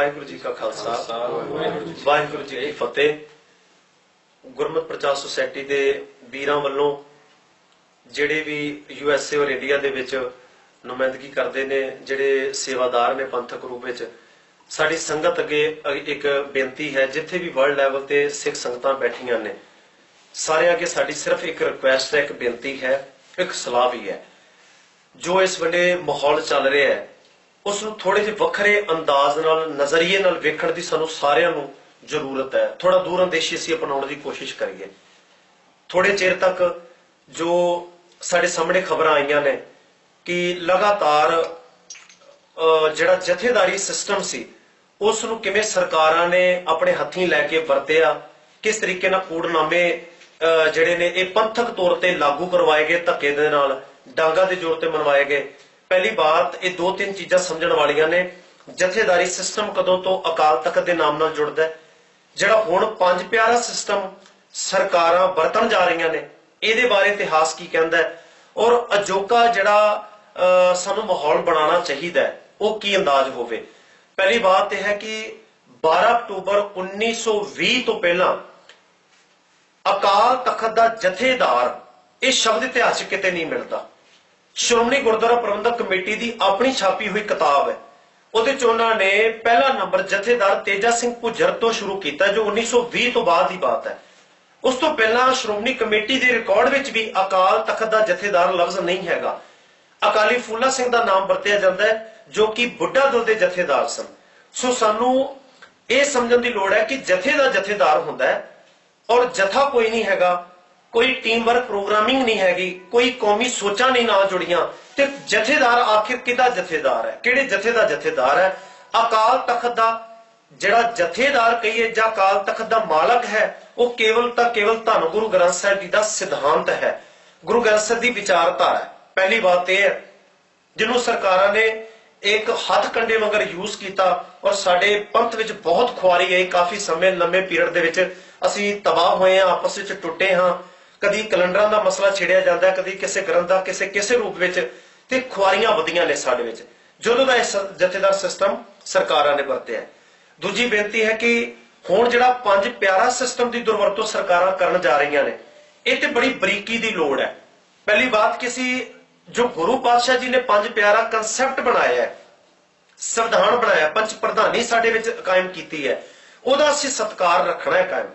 ਵਾਹਿਗੁਰੂ ਜੀ ਕਾ ਖਾਲਸਾ ਵਾਹਿਗੁਰੂ ਜੀ ਕੀ ਫਤਿਹ। ਗੁਰਮਤਿ ਪ੍ਰਚਾਰ ਸੁਸਾਇਟੀ ਦੇ ਵੀਰਾਂ ਵੱਲੋਂ ਜਿਹੜੇ ਵੀ ਯੂ ਐਸ ਏ ਔਰ ਇੰਡੀਆ ਦੇ ਵਿੱਚ ਨੁਮਾਇੰਦਗੀ ਕਰਦੇ ਨੇ ਜਿਹੜੇ ਸੇਵਾਦਾਰ ਨੇ ਪੰਥਕ ਰੂਪ ਵਿੱਚ ਸਾਡੀ ਸੰਗਤ ਅੱਗੇ ਇੱਕ ਬੇਨਤੀ ਹੈ ਜਿੱਥੇ ਵੀ ਵਰਲਡ ਲੈਵਲ ਤੇ ਸਿੱਖ ਸੰਗਤਾਂ ਬੈਠੀਆਂ ਨੇ ਸਾਰਿਆਂ ਅੱਗੇ ਸਾਡੀ ਸਿਰਫ ਇੱਕ ਰਿਕੁਐਸਟ ਹੈ ਇੱਕ ਬੇਨਤੀ ਹੈ ਇੱਕ ਸਲਾਹ ਵੀ ਹੈ। ਜੋ ਇਸ ਵੇਲੇ ਮਾਹੌਲ ਚੱਲ ਰਿਹਾ ਹੈ ਉਸ ਨੂੰ ਥੋੜੇ ਜਿਹੇ ਵੱਖਰੇ ਅੰਦਾਜ਼ ਨਾਲ ਨਜ਼ਰੀਏ ਨਾਲ ਵੇਖਣ ਦੀ ਸਾਨੂੰ ਸਾਰਿਆਂ ਨੂੰ ਜ਼ਰੂਰਤ ਹੈ। ਥੋੜਾ ਦੂਰ ਅੰਦੇਸ਼ੀ ਅਸੀਂ ਅਪਣਾਉਣ ਦੀ ਕੋਸ਼ਿਸ਼ ਕਰੀਏ। ਥੋੜੇ ਚਿਰ ਤੱਕ ਜੋ ਸਾਡੇ ਸਾਹਮਣੇ ਖਬਰਾਂ ਆਈਆਂ ਨੇ ਕਿ ਲਗਾਤਾਰ ਅਹ, ਜਿਹੜਾ ਜਥੇਦਾਰੀ ਸਿਸਟਮ ਸੀ ਉਸ ਨੂੰ ਕਿਵੇਂ ਸਰਕਾਰਾਂ ਨੇ ਆਪਣੇ ਹੱਥੀਂ ਲੈ ਕੇ ਵਰਤਿਆ ਕਿਸ ਤਰੀਕੇ ਨਾਲ ਕੂੜਨਾਮੇ ਅਹ, ਜਿਹੜੇ ਨੇ ਇਹ ਪੰਥਕ ਤੌਰ ਤੇ ਲਾਗੂ ਕਰਵਾਏ ਗਏ ਧੱਕੇ ਦੇ ਨਾਲ ਡਾਂਗਾ ਦੇ ਜ਼ੋਰ ਤੇ ਮਨਵਾਏ ਗਏ ਪਹਿਲੀ ਬਾਤ ਇਹ ਦੋ ਤਿੰਨ ਚੀਜ਼ਾਂ ਸਮਝਣ ਵਾਲੀਆਂ ਨੇ। ਜਥੇਦਾਰੀ ਸਿਸਟਮ ਕਦੋਂ ਤੋਂ ਅਕਾਲ ਤਖਤ ਦੇ ਨਾਮ ਨਾਲ ਜੁੜਦਾ ਹੈ? ਜਿਹੜਾ ਹੁਣ ਪੰਜ ਪਿਆਰਾ ਸਿਸਟਮ ਸਰਕਾਰਾਂ ਵਰਤਣ ਜਾ ਰਹੀਆਂ ਨੇ ਇਹਦੇ ਬਾਰੇ ਇਤਿਹਾਸ ਕੀ ਕਹਿੰਦਾ ਹੈ? ਔਰ ਅਜੋਕਾ ਜਿਹੜਾ ਅਹ, ਸਾਨੂੰ ਮਾਹੌਲ ਬਣਾਉਣਾ ਚਾਹੀਦਾ ਹੈ ਉਹ ਕੀ ਅੰਦਾਜ਼ ਹੋਵੇ? ਪਹਿਲੀ ਬਾਤ ਇਹ ਹੈ ਕਿ 12 ਅਕਤੂਬਰ 1920 ਤੋਂ ਪਹਿਲਾਂ ਅਕਾਲ ਤਖਤ ਦਾ ਜਥੇਦਾਰ ਇਹ ਸ਼ਬਦ ਇਤਿਹਾਸਿਕ ਕਿਤੇ ਨਹੀਂ ਮਿਲਦਾ। ਸ਼੍ਰੋਮਣੀ ਗੁਰਦੁਆਰਾ ਪ੍ਰਬੰਧਕ ਕਮੇਟੀ ਦੀ ਆਪਣੀ ਛਾਪੀ ਹੋਈ ਕਿਤਾਬ ਹੈ। ਉਹਦੇ ਚ ਉਹਨਾਂ ਨੇ ਪਹਿਲਾ ਨੰਬਰ ਜਥੇਦਾਰ ਤੇਜਾ ਸਿੰਘ ਪੁੱਜਰ ਤੋਂ ਸ਼ੁਰੂ ਕੀਤਾ, ਜੋ 1920 ਤੋਂ ਬਾਅਦ ਦੀ ਬਾਤ ਹੈ। ਉਸ ਤੋਂ ਪਹਿਲਾਂ ਸ਼੍ਰੋਮਣੀ ਕਮੇਟੀ ਦੇ ਰਿਕਾਰਡ ਵਿੱਚ ਵੀ ਅਕਾਲ ਤਖਤ ਦਾ ਜਥੇਦਾਰ ਲਫ਼ਜ਼ ਨਹੀਂ ਹੈਗਾ। ਅਕਾਲੀ ਫੂਲਾ ਸਿੰਘ ਦਾ ਨਾਮ ਵਰਤਿਆ ਜਾਂਦਾ ਹੈ, ਜੋ ਕਿ ਬੁੱਢਾ ਦਲ ਦੇ ਜਥੇਦਾਰ ਸਨ। ਸੋ ਸਾਨੂੰ ਇਹ ਸਮਝਣ ਦੀ ਲੋੜ ਹੈ ਕਿ ਜਥੇ ਦਾ ਜਥੇਦਾਰ ਹੁੰਦਾ ਹੈ ਔਰ ਜਥਾ ਕੋਈ ਨਹੀਂ ਹੈਗਾ। ਕੋਈ ਟੀਮ ਵਰਕ ਪ੍ਰੋਗਰਾਮਿੰਗ ਨਹੀਂ ਹੈਗੀ, ਕੋਈ ਕੌਮੀ ਸੋਚਾਂ ਨਹੀਂ ਨਾਲ ਜੁੜੀਆਂ, ਤੇ ਜਥੇਦਾਰ ਆਖਿਰ ਕਿਹਦਾ ਜਥੇਦਾਰ ਹੈ? ਕਿਹੜੇ ਜਥੇ ਦਾ ਜਥੇਦਾਰ ਹੈ? ਅਕਾਲ ਤਖਤ ਦਾ ਜਿਹੜਾ ਜਥੇਦਾਰ ਕਹੀਏ ਜਾਂ ਅਕਾਲ ਤਖਤ ਦਾ ਮਾਲਕ ਹੈ, ਉਹ ਕੇਵਲ ਤਾਂ ਕੇਵਲ ਧੰਨ ਗੁਰੂ ਗ੍ਰੰਥ ਸਾਹਿਬ ਜੀ ਦਾ ਸਿਧਾਂਤ ਹੈ। ਗੁਰੂ ਗ੍ਰੰਥ ਸਾਹਿਬ ਦੀ ਵਿਚਾਰਧਾਰਾ ਹੈ। ਪਹਿਲੀ ਬਾਤ ਇਹ ਹੈ, ਜਿਹਨੂੰ ਸਰਕਾਰਾਂ ਨੇ ਇੱਕ ਹੱਥ ਕੰਡੇ ਮਗਰ ਯੂਜ਼ ਕੀਤਾ ਔਰ ਸਾਡੇ ਪੰਥ ਵਿੱਚ ਬਹੁਤ ਖੁਆਰੀ ਆਈ ਕਾਫੀ ਸਮੇਂ ਲੰਮੇ ਪੀਰੀਅਡ ਦੇ ਵਿੱਚ ਅਸੀਂ ਤਬਾਹ ਹੋਏ ਹਾਂ, ਆਪਸ ਵਿੱਚ ਟੁੱਟੇ ਹਾਂ। ਕਦੀ ਕੈਲੰਡਰਾਂ ਦਾ ਮਸਲਾ ਛੇੜਿਆ ਜਾਂਦਾ, ਕਦੀ ਕਿਸੇ ਗ੍ਰੰਥ ਦਾ, ਕਿਸੇ ਕਿਸੇ ਰੂਪ ਵਿੱਚ ਤੇ ਖੁਆਰੀਆਂ ਵਧੀਆਂ ਨੇ ਸਾਡੇ ਵਿੱਚ। ਜਦੋਂ ਦਾ ਇਹ ਸ- ਜਥੇਦਾਰ ਸਿਸਟਮ ਸਰਕਾਰਾਂ ਨੇ ਵਰਤਿਆ ਦੂਜੀ ਬੇਨਤੀ ਹੈ ਕਿ ਹੁਣ ਜਿਹੜਾ ਪੰਜ ਪਿਆਰਾ ਸਿਸਟਮ ਦੀ ਦੁਰਵਰਤੋਂ ਸਰਕਾਰਾਂ ਕਰਨ ਜਾ ਰਹੀਆਂ ਨੇ, ਇਹ ਤੇ ਬੜੀ ਬਰੀਕੀ ਦੀ ਲੋੜ ਹੈ। ਪਹਿਲੀ ਬਾਤ ਕਿ ਅਸੀਂ ਜੋ ਗੁਰੂ ਪਾਤਸ਼ਾਹ ਜੀ ਨੇ ਪੰਜ ਪਿਆਰਾ ਕਨਸੈਪਟ ਬਣਾਇਆ ਹੈ, ਸੰਵਿਧਾਨ ਬਣਾਇਆ, ਪੰਜ ਪ੍ਰਧਾਨੀ ਸਾਡੇ ਵਿੱਚ ਕਾਇਮ ਕੀਤੀ ਹੈ, ਉਹਦਾ ਅਸੀਂ ਸਤਕਾਰ ਰੱਖਣਾ ਹੈ ਕਾਇਮ।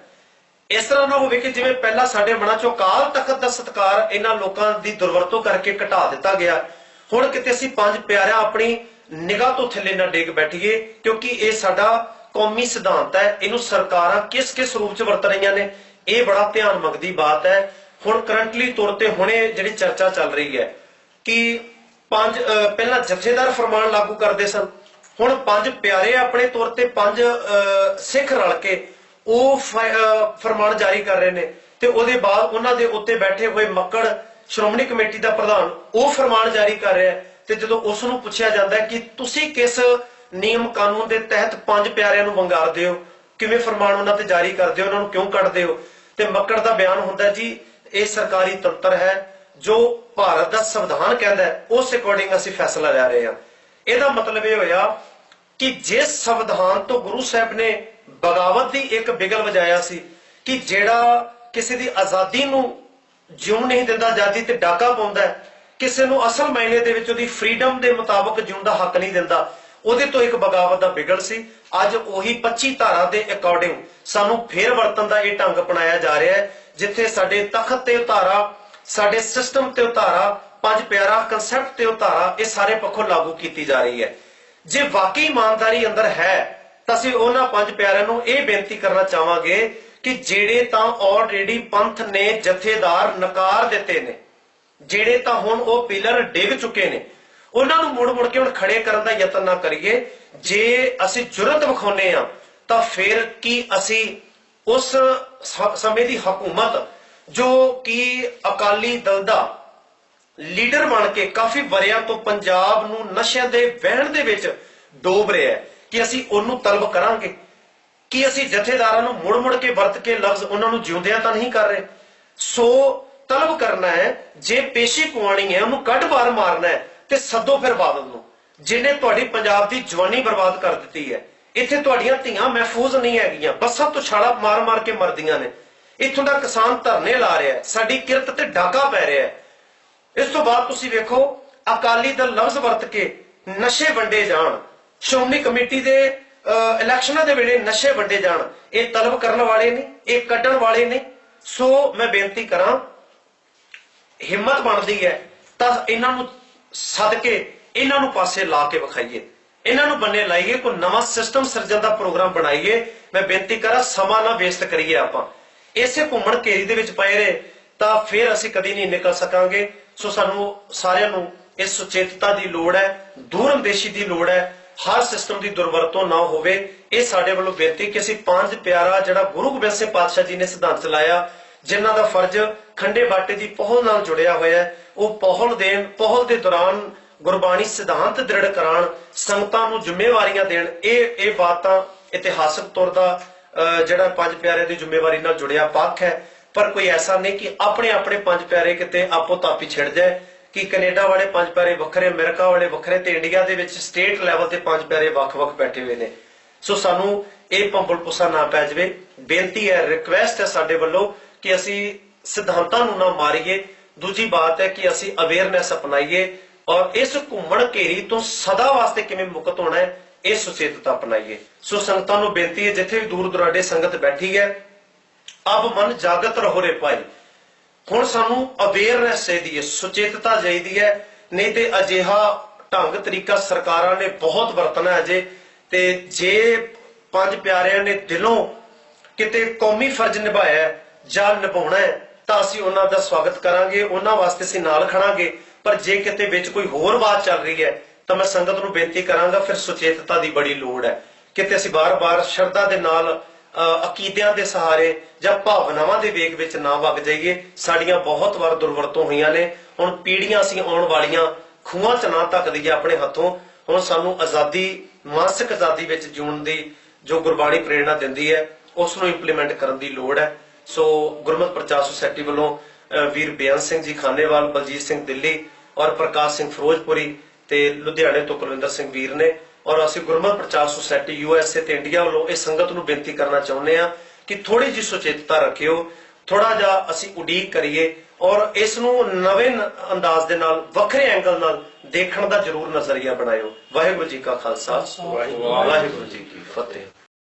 ਇਸ ਤਰ੍ਹਾਂ ਨਾ ਹੋਵੇ ਕਿ ਜਿਵੇਂ ਪਹਿਲਾਂ ਸਾਡੇ ਮਨਾਂ ਚੋਂ ਕਾਲ ਤਖਤ ਦਾ ਸਤਕਾਰ ਇਹਨਾਂ ਲੋਕਾਂ ਦੀ ਦੁਰਵਰਤੋਂ ਕਰਕੇ ਘਟਾ ਦਿੱਤਾ ਗਿਆ। ਹੁਣ ਕਿਤੇ ਅਸੀਂ ਪੰਜ ਪਿਆਰਿਆਂ ਆਪਣੀ ਨਿਗਾਹ ਤੋਂ ਥੱਲੇ ਨਾ ਡੇਗ ਬੈਠੀਏ ਕਿਉਂਕਿ ਇਹ ਸਾਡਾ ਕੌਮੀ ਸਿਧਾਂਤ ਹੈ। ਇਹਨੂੰ ਸਰਕਾਰਾਂ ਕਿਸ ਕਿਸ ਰੂਪ ਚ ਵਰਤ ਰਹੀਆਂ ਨੇ ਇਹ ਬੜਾ ਧਿਆਨ ਮੰਗਦੀ ਬਾਤ ਹੈ। ਹੁਣ ਕਰੰਟਲੀ ਤੌਰ ਤੇ ਹੁਣੇ ਜਿਹੜੀ ਚਰਚਾ ਚੱਲ ਰਹੀ ਹੈ ਕਿ ਪੰਜ ਅਹ, ਪਹਿਲਾਂ ਜਥੇਦਾਰ ਫਰਮਾਨ ਲਾਗੂ ਕਰਦੇ ਸਨ। ਹੁਣ ਪੰਜ ਪਿਆਰੇ ਆਪਣੇ ਤੌਰ ਤੇ ਪੰਜ ਅਹ, ਸਿੱਖ ਰਲ ਕੇ ਉਹ ਫ- ਫਰਮਾਨ ਜਾਰੀ ਕਰ ਰਹੇ ਨੇ। ਤੇ ਉਹਦੇ ਬਾਅਦ ਉਹਨਾਂ ਦੇ ਉੱਤੇ ਬੈਠੇ ਹੋਏ ਮੱਕੜ ਸ਼੍ਰੋਮਣੀ ਕਮੇਟੀ ਦਾ ਪ੍ਰਧਾਨ, ਉਹ ਫਰਮਾਨ ਜਾਰੀ ਕਰ ਰਿਹਾ ਤੇ ਜਦੋਂ ਉਸ ਨੂੰ ਪੁੱਛਿਆ ਜਾਂਦਾ ਕਿ ਤੁਸੀਂ ਕਿਸ ਨਿਯਮ ਕਾਨੂੰਨ ਦੇ ਤਹਿਤ ਪੰਜ ਪਿਆਰਿਆਂ ਨੂੰ ਵੰਗਾਰਦੇ ਹੋ? ਕਿਵੇਂ ਫਰਮਾਨ ਉਹਨਾਂ ਤੇ ਜਾਰੀ ਕਰਦੇ ਹੋ? ਉਹਨਾਂ ਨੂੰ ਕਿਉਂ ਕੱਢਦੇ ਹੋ? ਤੇ ਮੱਕੜ ਦਾ ਬਿਆਨ ਹੁੰਦਾ ਜੀ, ਇਹ ਸਰਕਾਰੀ ਤੰਤਰ ਹੈ, ਜੋ ਭਾਰਤ ਦਾ ਸੰਵਿਧਾਨ ਕਹਿੰਦਾ ਉਸ ਅਕੋਰਡਿੰਗ ਅਸੀਂ ਫੈਸਲਾ ਲੈ ਰਹੇ ਹਾਂ। ਇਹਦਾ ਮਤਲਬ ਇਹ ਹੋਇਆ ਕਿ ਜਿਸ ਸੰਵਿਧਾਨ ਤੋਂ ਗੁਰੂ ਸਾਹਿਬ ਨੇ ਬਗਾਵਤ ਦੀ ਇੱਕ ਬਿਗਲ ਵਜਾਇਆ ਸੀ ਕਿ ਜਿਹੜਾ ਕਿਸੇ ਦੀ ਆਜ਼ਾਦੀ ਨੂੰ ਜਿਉਣ ਨਹੀਂ ਦਿੰਦਾ, ਆਜ਼ਾਦੀ ਤੇ ਡਾਕਾ ਪਾਉਂਦਾ ਕਿਸੇ ਨੂੰ ਅਸਲ ਮਾਇਨੇ ਦੇ ਵਿੱਚ ਉਹਦੀ ਫਰੀडम ਦੇ ਮੁਤਾਬਕ ਜਿਉਣ ਦਾ ਹੱਕ ਨਹੀਂ ਦਿੰਦਾ, ਉਹਦੇ ਤੋਂ ਇੱਕ ਬਗਾਵਤ ਦਾ ਬਿਗਲ ਸੀ। ਅੱਜ ਉਹੀ 25 ਧਾਰਾ ਦੇ ਅਕੋਰਡਿੰਗ ਸਾਨੂੰ ਫੇਰ ਵਰਤਨ ਦਾ ਇਹ ਢੰਗ ਅਪਣਾਇਆ ਜਾ ਰਿਹਾ ਹੈ, ਜਿੱਥੇ ਸਾਡੇ ਤਖਤ ਤੇ ਉਤਾਰਾ, ਸਾਡੇ ਸਿਸਟਮ ਤੇ ਉਤਾਰਾ, ਪੰਜ ਪਿਆਰਾ ਕਨਸੈਪਟ ਤੇ ਉਤਾਰਾ, ਇਹ ਸਾਰੇ ਪੱਖੋਂ ਲਾਗੂ ਕੀਤੀ ਜਾ ਰਹੀ ਹੈ। ਜੇ ਵਾਕਈ ਇਮਾਨਦਾਰੀ ਅੰਦਰ ਹੈ ਤਾਂ ਅਸੀਂ ਉਹਨਾਂ ਪੰਜ ਪਿਆਰਿਆਂ ਨੂੰ ਇਹ ਬੇਨਤੀ ਕਰਨਾ ਚਾਹਾਂਗੇ ਕਿ ਜਿਹੜੇ ਤਾਂ ਆਲਰੇਡੀ ਪੰਥ ਨੇ, ਜਥੇਦਾਰ, ਨਕਾਰ ਦਿੱਤੇ ਨੇ, ਜਿਹੜੇ ਤਾਂ ਹੁਣ ਉਹ ਪਿਲਰ ਡਿੱਗ ਚੁੱਕੇ ਨੇ, ਉਹਨਾਂ ਨੂੰ ਮੁੜ ਮੁੜ ਕੇ ਹੁਣ ਖੜੇ ਕਰਨ ਦਾ ਯਤਨ ਨਾ ਕਰੀਏ। ਜੇ ਅਸੀਂ ਜੁਰਤ ਵਿਖਾਉਨੇ ਆ ਤਾਂ ਫਿਰ ਕੀ ਅਸੀਂ ਉਸ ਸਮੇਂ ਦੀ ਹਕੂਮਤ ਜੋ ਕਿ ਅਕਾਲੀ ਦਲ ਦਾ ਲੀਡਰ ਬਣ ਕੇ ਕਾਫੀ ਵਰਿਆਂ ਤੋਂ ਪੰਜਾਬ ਨੂੰ ਨਸ਼ਿਆਂ ਦੇ ਵਹਿਣ ਦੇ ਵਿੱਚ ਡੋਬ ਰਿਹਾ ਹੈ ਕਿ ਅਸੀਂ ਉਹਨੂੰ ਤਲਬ ਕਰਾਂਗੇ। ਕਿ ਅਸੀਂ ਜਥੇਦਾਰਾਂ ਨੂੰ ਮੁੜ ਮੁੜ ਕੇ ਵਰਤ ਕੇ ਲਫ਼ਜ਼ ਉਹਨਾਂ ਨੂੰ ਜਿਉਂਦਿਆਂ ਤਾਂ ਨਹੀਂ ਕਰ ਰਹੇ। ਸੋ ਤਲਬ ਕਰਨਾ ਹੈ, ਜੇ ਪੇਸ਼ੀ ਪਵਾਣੀ ਹੈ, ਉਹਨੂੰ ਕੱਢ ਬਾਹਰ ਮਾਰਨਾ ਹੈ ਤੇ ਸੱਦੋ ਫਿਰ ਬਾਦਲ ਨੂੰ, ਜਿਹਨੇ ਤੁਹਾਡੀ ਪੰਜਾਬ ਦੀ ਜਵਾਨੀ ਬਰਬਾਦ ਕਰ ਦਿੱਤੀ ਹੈ। ਇੱਥੇ ਤੁਹਾਡੀਆਂ ਧੀਆਂ ਮਹਿਫੂਜ਼ ਨਹੀਂ ਹੈਗੀਆਂ, ਬੱਸਾਂ ਤੋਂ ਛਾਲਾ ਮਾਰ-ਮਾਰ ਕੇ ਮਰਦੀਆਂ ਨੇ। ਇੱਥੋਂ ਦਾ ਕਿਸਾਨ ਧਰਨੇ ਲਾ ਰਿਹਾ ਸਾਡੀ ਕਿਰਤ ਤੇ ਡਾਕਾ ਪੈ ਰਿਹਾ ਹੈ। ਇਸ ਤੋਂ ਬਾਅਦ ਤੁਸੀਂ ਵੇਖੋ, ਅਕਾਲੀ ਦਲ ਲਫ਼ਜ਼ ਵਰਤ ਕੇ ਨਸ਼ੇ ਵੰਡੇ ਜਾਣ। ਸ਼੍ਰੋਮਣੀ ਕਮੇਟੀ ਦੇ ਅਹ, ਇਲੈਕਸ਼ਨਾਂ ਦੇ ਵੇਲੇ ਨਸ਼ੇ ਵੰਡੇ ਜਾਣ। ਇਹ ਤਲਬ ਕਰਨ ਵਾਲੇ ਨੇ ਇਹ ਕੱਢਣ ਵਾਲੇ ਨੇ। ਸੋ ਮੈਂ ਬੇਨਤੀ ਕਰਾਂ ਹਿੰਮਤ ਬਣਦੀ ਹੈ ਤਾਂ ਇਹਨਾਂ ਨੂੰ ਸਦਕੇ ਇਹਨਾਂ ਨੂੰ ਪਾਸੇ ਲਾ ਕੇ ਵਿਖਾਈਏ। ਇਹਨਾਂ ਨੂੰ ਬੰਨੇ ਲਾਈਏ ਕੋਈ ਨਵਾਂ ਸਿਸਟਮ ਸਿਰਜਣ ਦਾ ਪ੍ਰੋਗਰਾਮ ਬਣਾਈਏ। ਮੈਂ ਬੇਨਤੀ ਕਰਾਂ ਸਮਾਂ ਨਾ ਵੇਸਟ ਕਰੀਏ ਆਪਾਂ। ਇਸੇ ਘੁੰਮਣ ਘੇਰੀ ਦੇ ਵਿੱਚ ਪਏ ਰਹੇ ਤਾਂ ਫਿਰ ਅਸੀਂ ਕਦੀ ਨਹੀਂ ਨਿਕਲ ਸਕਾਂਗੇ। ਸੋ ਸਾਨੂੰ ਸਾਰਿਆਂ ਨੂੰ ਇਸ ਸੁਚੇਤਤਾ ਦੀ ਲੋੜ ਹੈ ਦੂਰਅੰਦੇਸ਼ੀ ਦੀ ਲੋੜ ਹੈ। ਹਰ ਸਿਸਟਮ ਦੀ ਦੁਰਵਰਤੋਂ ਨਾ ਹੋਵੇ ਇਹ ਸਾਡੇ ਵੱਲੋਂ ਬੇਨਤੀ ਕਿ ਅਸੀਂ ਪੰਜ ਪਿਆਰਾ ਜਿਹੜਾ ਗੁਰੂ ਗੋਬਿੰਦ ਸਿੰਘ ਪਾਤਸ਼ਾਹ ਜੀ ਨੇ ਸਿਧਾਂਤ ਚਲਾਇਆ ਜਿਨ੍ਹਾਂ ਦਾ ਫਰਜ਼ ਖੰਡੇ ਬਾਟੇ ਦੀ ਪਹੁਲ ਨਾਲ ਜੁੜਿਆ ਹੋਇਆ ਹੈ। ਉਹ ਪਹੁਲ ਦੇਣ ਪਹੁਲ ਦੇ ਦੌਰਾਨ ਗੁਰਬਾਣੀ ਸਿਧਾਂਤ ਦ੍ਰਿੜ ਕਰਾਉਣ ਸੰਗਤਾਂ ਨੂੰ ਜ਼ਿੰਮੇਵਾਰੀਆਂ ਦੇਣ ਇਹ ਇਹ ਬਾਤਾਂ ਇਤਿਹਾਸਕ ਤੌਰ ਦਾ ਅਹ, ਜਿਹੜਾ ਪੰਜ ਪਿਆਰੇ ਦੀ ਜ਼ਿੰਮੇਵਾਰੀ ਨਾਲ ਜੁੜਿਆ ਪੱਖ ਹੈ। ਪਰ ਕੋਈ ਐਸਾ ਨਹੀਂ ਕਿ ਆਪਣੇ ਆਪਣੇ ਪੰਜ ਪਿਆਰੇ ਕਿਤੇ ਆਪੋ ਤਾਪੀ ਛਿੜ ਜਾਏ। ਕਿ ਕੈਨੇਡਾ ਵਾਲੇ ਪੰਜ ਪਿਆਰੇ ਵੱਖਰੇ, ਅਮਰੀਕਾ ਵਾਲੇ ਵੱਖਰੇ ਤੇ ਇੰਡੀਆ ਦੇ ਵਿੱਚ ਸਟੇਟ ਲੈਵਲ ਤੇ ਪੰਜ ਪਿਆਰੇ ਵੱਖ-ਵੱਖ ਬੈਠੇ ਹੋਏ ਨੇ। ਸੋ ਸਾਨੂੰ ਇਹ ਪੰਬਲ ਪੁਸਾ ਨਾ ਪੈ ਜਾਵੇ। ਬੇਨਤੀ ਹੈ ਰਿਕਵੈਸਟ ਹੈ ਸਾਡੇ ਵੱਲੋਂ ਕਿ ਅਸੀਂ ਸਿਧਾਂਤਾਂ ਨੂੰ ਨਾ ਮਾਰੀਏ। ਦੂਜੀ ਬਾਤ ਹੈ ਕਿ ਅਸੀਂ ਅਵੇਅਰਨੈਸ ਅਪਣਾਈਏ ਔਰ ਇਸ ਘੁੰਮਣ ਘੇਰੀ ਤੋਂ ਸਦਾ ਵਾਸਤੇ ਕਿਵੇਂ ਮੁਕਤ ਹੋਣਾ ਹੈ, ਇਹ ਸੁਚੇਤਤਾ ਅਪਣਾਈਏ। ਸੋ ਸੰਗਤਾਂ ਨੂੰ ਬੇਨਤੀ ਹੈ, ਜਿੱਥੇ ਵੀ ਦੂਰ ਦੁਰਾਡੇ ਸੰਗਤ ਬੈਠੀ ਹੈ ਅਬ ਮਨ ਜਾਗਤ ਰਹੋ ਰੇ ਭਾਈ। ਹੁਣ ਸਾਨੂੰ ਅਵੇਅਰਨੈਸ ਚਾਹੀਦੀ ਹੈ, ਸੁਚੇਤਤਾ ਚਾਹੀਦੀ ਹੈ, ਨਹੀਂ ਤੇ ਅਜਿਹਾ ਢੰਗ ਤਰੀਕਾ ਸਰਕਾਰਾਂ ਨੇ ਬਹੁਤ ਵਰਤਣਾ ਅਜੇ, ਤੇ ਜੇ ਪੰਜ ਪਿਆਰਿਆਂ ਨੇ ਦਿਲੋਂ ਕਿਤੇ ਕੌਮੀ ਫਰਜ਼ ਨਿਭਾਇਆ ਜਾਂ ਨਿਭਾਉਣਾ ਹੈ, ਤਾਂ ਅਸੀਂ ਉਹਨਾਂ ਦਾ ਸਵਾਗਤ ਕਰਾਂਗੇ, ਉਹਨਾਂ ਵਾਸਤੇ ਅਸੀਂ ਨਾਲ ਖੜਾਂਗੇ, ਪਰ ਜੇ ਕਿਤੇ ਵਿੱਚ ਕੋਈ ਹੋਰ ਬਾਤ ਚੱਲ ਰਹੀ ਹੈ, ਤਾਂ ਮੈਂ ਸੰਗਤ ਨੂੰ ਬੇਨਤੀ ਕਰਾਂਗਾ, ਫਿਰ ਸੁਚੇਤਤਾ ਦੀ ਬੜੀ ਲੋੜ ਹੈ। ਕਿਤੇ ਅਸੀਂ ਬਾਰ-ਬਾਰ ਸ਼ਰਧਾ ਦੇ ਨਾਲ ਅਕੀਦਿਆਂ ਦੇ ਸਹਾਰੇ ਜਾਂ ਭਾਵਨਾਵਾਂ ਦੇ ਵੇਗ ਵਿੱਚ ਨਾ ਵਗ ਜਾਈਏ। ਸਾਡੀਆਂ ਬਹੁਤ ਵਾਰ ਦੁਰਵਰਤੋਂ ਹੋਈਆਂ ਨੇ। ਹੁਣ ਪੀੜ੍ਹੀਆਂ ਅਸੀਂ ਆਉਣ ਵਾਲੀਆਂ ਖੂਹਾਂ 'ਚ ਨਾ ਧੱਕ ਆਪਣੇ ਹੱਥੋਂ। ਹੁਣ ਸਾਨੂੰ ਆਜ਼ਾਦੀ, ਮਾਨਸਿਕ ਆਜ਼ਾਦੀ ਵਿੱਚ ਜਿਉਣ ਦੀ ਜੋ ਗੁਰਬਾਣੀ ਪ੍ਰੇਰਣਾ ਦਿੰਦੀ ਹੈ, ਉਸ ਨੂੰ ਇੰਪਲੀਮੈਂਟ ਕਰਨ ਦੀ ਲੋੜ ਹੈ। ਸੋ ਗੁਰਮਤਿ ਪ੍ਰਚਾਰ ਸੁਸਾਇਟੀ ਵੱਲੋਂ ਵੀਰ ਬੇਅੰਤ ਸਿੰਘ ਜੀ ਖਾਨੇਵਾਲ, ਬਲਜੀਤ ਸਿੰਘ ਦਿੱਲੀ ਔਰ ਪ੍ਰਕਾਸ਼ ਸਿੰਘ ਫਿਰੋਜ਼ਪੁਰੀ ਤੇ ਲੁਧਿਆਣੇ ਤੋਂ ਕੁਲਵਿੰਦਰ ਸਿੰਘ ਵੀਰ ਨੇ ਔਰ ਅਸੀਂ ਗੁਰਮਤਿ ਪ੍ਰਚਾਰ ਸੁਸਾਇਟੀ ਯੂਐਸਏ ਤੇ ਇੰਡੀਆ ਵੱਲੋਂ ਇਹ ਸੰਗਤ ਨੂੰ ਬੇਨਤੀ ਕਰਨਾ ਚਾਹੁੰਦੇ ਆ ਕਿ ਥੋੜੀ ਜਿਹੀ ਸੁਚੇਤਤਾ ਰੱਖਿਓ ਥੋੜਾ ਜਿਹਾ ਅਸੀਂ ਉਡੀਕ ਕਰੀਏ ਔਰ ਇਸ ਨੂੰ ਨਵੇਂ ਅੰਦਾਜ਼ ਦੇ ਨਾਲ, ਵੱਖਰੇ ਐਂਗਲ ਨਾਲ ਦੇਖਣ ਦਾ ਜ਼ਰੂਰ ਨਜ਼ਰੀਆ ਬਣਾਇਓ। ਵਾਹਿਗੁਰੂ ਜੀ ਕਾ ਖਾਲਸਾ। ਵਾਹਿਗੁਰੂ ਜੀ ਕੀ ਫਤਿਹ।